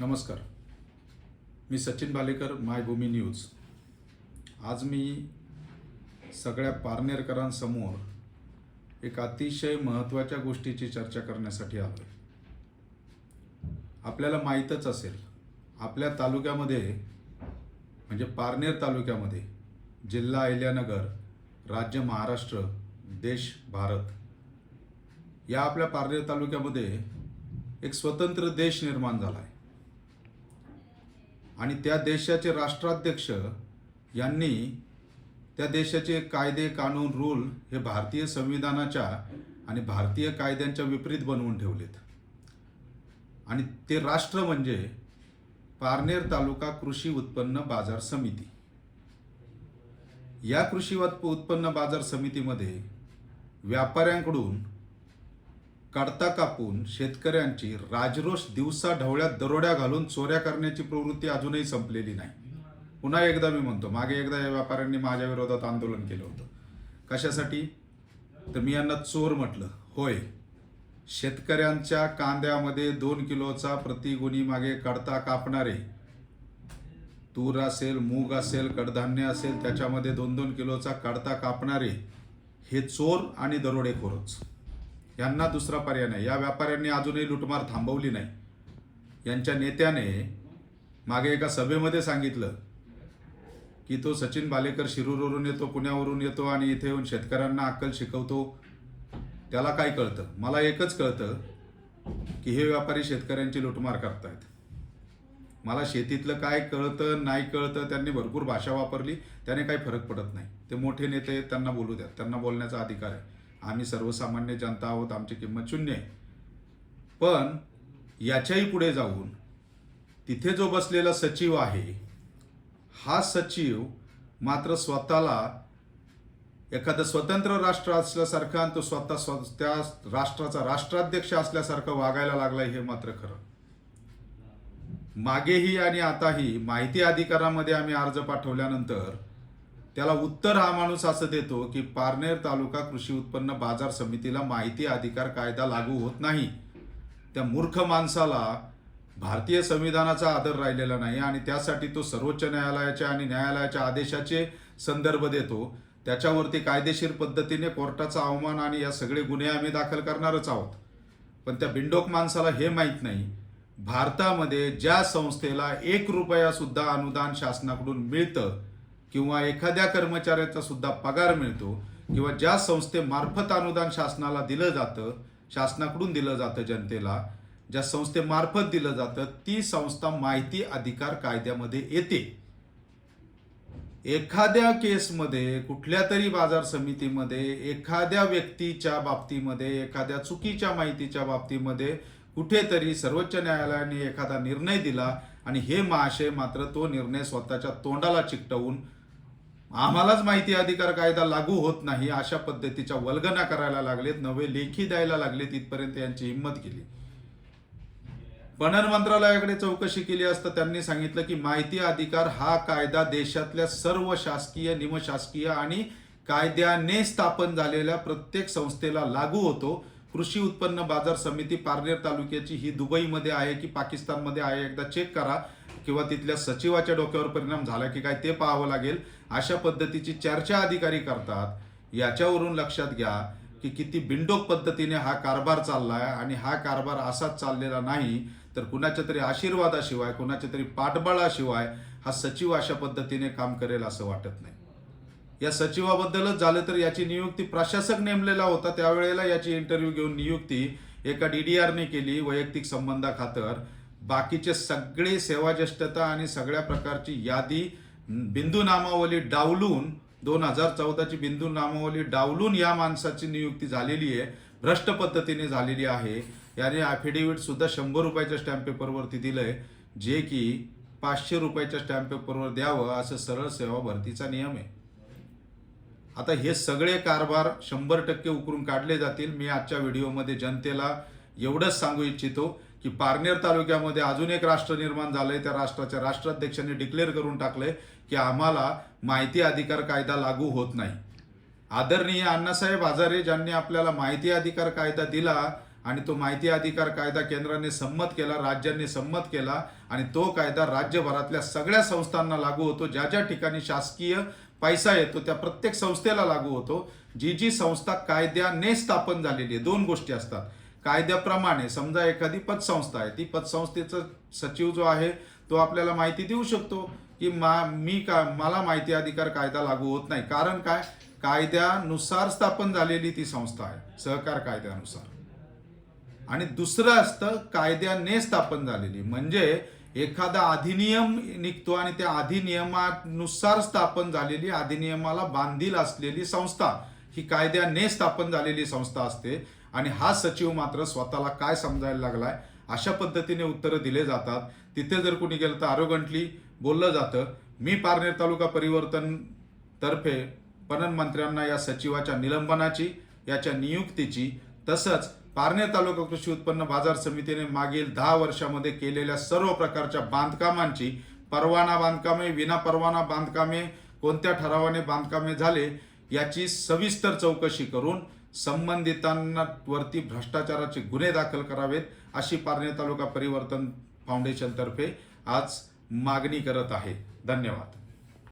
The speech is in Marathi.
नमस्कार. मी सचिन बालेकर मायभूमी न्यूज. आज मी सगळ्या पारनेरकरांसमोर एक अतिशय महत्त्वाच्या गोष्टीची चर्चा करण्यासाठी आलो आहे आपल्याला माहीतच असेल आपल्या तालुक्यामध्ये म्हणजे पारनेर तालुक्यामध्ये जिल्हा अहिल्यानगर राज्य महाराष्ट्र देश भारत या आपल्या पारनेर तालुक्यामध्ये एक स्वतंत्र देश निर्माण झाला आहे आणि त्या देशाचे राष्ट्राध्यक्ष यांनी त्या देशाचे कायदे कानून रूल हे भारतीय संविधानाच्या आणि भारतीय कायद्यांच्या विपरीत बनवून ठेवलेत. आणि ते राष्ट्र म्हणजे पारनेर तालुका कृषी उत्पन्न बाजार समिती. या कृषी उत्पन्न बाजार समितीमध्ये व्यापाऱ्यांकडून काढता कापून शेतकऱ्यांची राजरोष दिवसा ढवळ्यात दरोड्या घालून चोऱ्या करण्याची प्रवृत्ती अजूनही संपलेली नाही. पुन्हा एकदा मी म्हणतो मागे एकदा या व्यापाऱ्यांनी माझ्या विरोधात आंदोलन केलं होतं. कशासाठी? तर मी यांना चोर म्हटलं होय शेतकऱ्यांच्या कांद्यामध्ये दोन किलोचा प्रतिगुणी मागे काढता कापणारे तूर असेल मूग असेल कडधान्य असेल त्याच्यामध्ये दोन दोन किलोचा काढता कापणारे हे चोर आणि दरोडेखोरच. यांना दुसरा पर्याय नाही. या व्यापाऱ्यांनी अजूनही लुटमार थांबवली नाही. यांच्या नेत्याने मागे एका सभेमध्ये सांगितलं की तो सचिन बालेकर शिरूरवरून येतो पुण्यावरून येतो आणि इथे येऊन शेतकऱ्यांना अक्कल शिकवतो. त्याला काय कळतं? मला एकच कळतं की हे व्यापारी शेतकऱ्यांची लुटमार करतायत. मला शेतीतलं काय कळतं नाही कळतं त्यांनी भरपूर भाषा वापरली. त्याने काही फरक पडत नाही. ते मोठे नेते आहेत, त्यांना बोलू द्या. त्यांना बोलण्याचा अधिकार आहे. आम्ही सर्वसामान्य जनता आहोत आमची किंमत शून्य आहे. पण याच्याही पुढे जाऊन तिथे जो बसलेला सचिव आहे हा सचिव मात्र स्वतःला एखादं स्वतंत्र राष्ट्र असल्यासारखं आणि तो स्वतः स्व त्या राष्ट्राचा राष्ट्राध्यक्ष असल्यासारखं वागायला लागलाय हे मात्र खरं. मागेही आणि आताही माहिती अधिकारामध्ये आम्ही अर्ज पाठवल्यानंतर त्याला उत्तर हा माणूस असं देतो की पारनेर तालुका कृषी उत्पन्न बाजार समितीला माहिती अधिकार कायदा लागू होत नाही. त्या मूर्ख माणसाला भारतीय संविधानाचा आदर राहिलेला नाही आणि त्यासाठी तो सर्वोच्च न्यायालयाच्या आणि न्यायालयाच्या आदेशाचे संदर्भ देतो. त्याच्यावरती कायदेशीर पद्धतीने कोर्टाचा अवमान आणि या सगळे गुन्हे आम्ही दाखल करणारच आहोत. पण त्या बिंडोक माणसाला हे माहीत नाही. भारतामध्ये ज्या संस्थेला एक रुपयासुद्धा अनुदान शासनाकडून मिळतं किंवा एखाद्या कर्मचाऱ्याचा सुद्धा पगार मिळतो किंवा ज्या संस्थेमार्फत अनुदान शासनाला दिलं जातं शासनाकडून दिलं जातं जनतेला ज्या संस्थेमार्फत दिलं जातं ती संस्था माहिती अधिकार कायद्यामध्ये येते. एखाद्या केसमध्ये कुठल्या तरी बाजार समितीमध्ये एखाद्या व्यक्तीच्या बाबतीमध्ये एखाद्या चुकीच्या माहितीच्या बाबतीमध्ये कुठेतरी सर्वोच्च न्यायालयाने एखादा निर्णय दिला आणि हे महाशय मात्र तो निर्णय स्वतःच्या तोंडाला चिकटवून आम्हालाच माहिती अधिकार कायदा लागू होत नाही अशा पद्धतीच्या वल्गना करायला लागलेत नवे लेखी द्यायला लागलेत इथपर्यंत यांची हिंमत केली पणन मंत्रालयाकडे चौकशी केली असता त्यांनी सांगितलं की माहिती अधिकार हा कायदा देशातल्या सर्व शासकीय निमशासकीय आणि कायद्याने स्थापन झालेल्या प्रत्येक संस्थेला लागू होतो. कृषी उत्पन्न बाजार समिती पारनेर तालुक्याची ही दुबईमध्ये आहे की पाकिस्तानमध्ये आहे एकदा चेक करा. किंवा तिथल्या सचिवाच्या डोक्यावर परिणाम झाला की काय ते पाहावं लागेल अशा पद्धतीची चर्चा अधिकारी करतात. याच्यावरून लक्षात घ्या की किती बिंडोक पद्धतीने हा कारभार चाललाय आणि हा कारभार असाच चाललेला नाही तर कुणाच्या तरी आशीर्वादाशिवाय कुणाच्या तरी पाठबळाशिवाय हा सचिव अशा पद्धतीने काम करेल असं वाटत नाही. या सचिवाबद्दलच झालं तर याची नियुक्ती प्रशासक नेमलेला होता. त्यावेळेला याची इंटरव्ह्यू घेऊन नियुक्ती एका डीडीआरने केली वैयक्तिक संबंधाखातर. बाकीचे सगळे सेवाज्येष्ठता आणि सगळ्या प्रकारची यादी बिंदू नामावली डावलून दोन हजार चौदाची बिंदू नामावली डावलून या माणसाची नियुक्ती झालेली आहे. भ्रष्ट पद्धतीने झालेली आहे. याने ॲफिडेव्हिट सुद्धा शंभर रुपयाच्या स्टॅम्प पेपरवरती दिलंय. जे की पाचशे रुपयाच्या स्टॅम्प पेपरवर द्यावं असं सरळ सेवा भरतीचा नियम आहे. आता हे सगळे कारभार शंभर टक्के उकरून काढले जातील. मी आजच्या व्हिडिओमध्ये जनतेला एवढंच सांगू इच्छितो की पारनेर तालुक्यामध्ये अजून एक राष्ट्र निर्माण झालंय त्या राष्ट्राच्या राष्ट्राध्यक्षांनी डिक्लेअर करून टाकलंय की आम्हाला माहिती अधिकार कायदा लागू होत नाही. आदरणीय अण्णासाहेब हजारे ज्यांनी आपल्याला माहिती अधिकार कायदा दिला आणि तो माहिती अधिकार कायदा केंद्राने संमत केला राज्यांनी संमत केला आणि तो कायदा राज्यभरातल्या सगळ्या संस्थांना लागू होतो. ज्या ज्या ठिकाणी शासकीय पैसा येतो त्या प्रत्येक संस्थेला लागू होतो. जी जी संस्था कायद्याने स्थापन झालेली आहे दोन गोष्टी असतात. कायद्याप्रमाणे समजा एखादी पतसंस्था आहे ती पतसंस्थेचा सचिव जो आहे तो आपल्याला माहिती देऊ शकतो की मा मी का मला माहिती अधिकार कायदा लागू होत नाही. कारण काय? कायद्यानुसार स्थापन झालेली ती संस्था आहे सहकार कायद्यानुसार. आणि दुसरं असतं कायद्याने स्थापन झालेली. म्हणजे एखादा अधिनियम निघतो आणि त्या अधिनियमानुसार स्थापन झालेली अधिनियमाला बांधील असलेली संस्था ही कायद्याने स्थापन झालेली संस्था असते. आणि हा सचिव मात्र स्वतःला काय समजायला लागलाय अशा पद्धतीने उत्तरं दिले जातात. तिथे जर कुणी गेलं तर आरोगंटली बोललं जातं. मी पारनेर तालुका परिवर्तन तर्फे पणन मंत्र्यांना या सचिवाच्या निलंबनाची याच्या नियुक्तीची तसंच पारनेर तालुका कृषी उत्पन्न बाजार समितीने मागील दहा वर्षामध्ये केलेल्या सर्व प्रकारच्या बांधकामांची परवाना बांधकामे विना परवाना बांधकामे कोणत्या ठरावाने बांधकामे झाले याची सविस्तर चौकशी करून संबंधितांवरती भ्रष्टाचाराचे गुन्हे दाखल करावेत अशी पारणे तालुका परिवर्तन फाउंडेशनतर्फे आज मागणी करत आहे. धन्यवाद.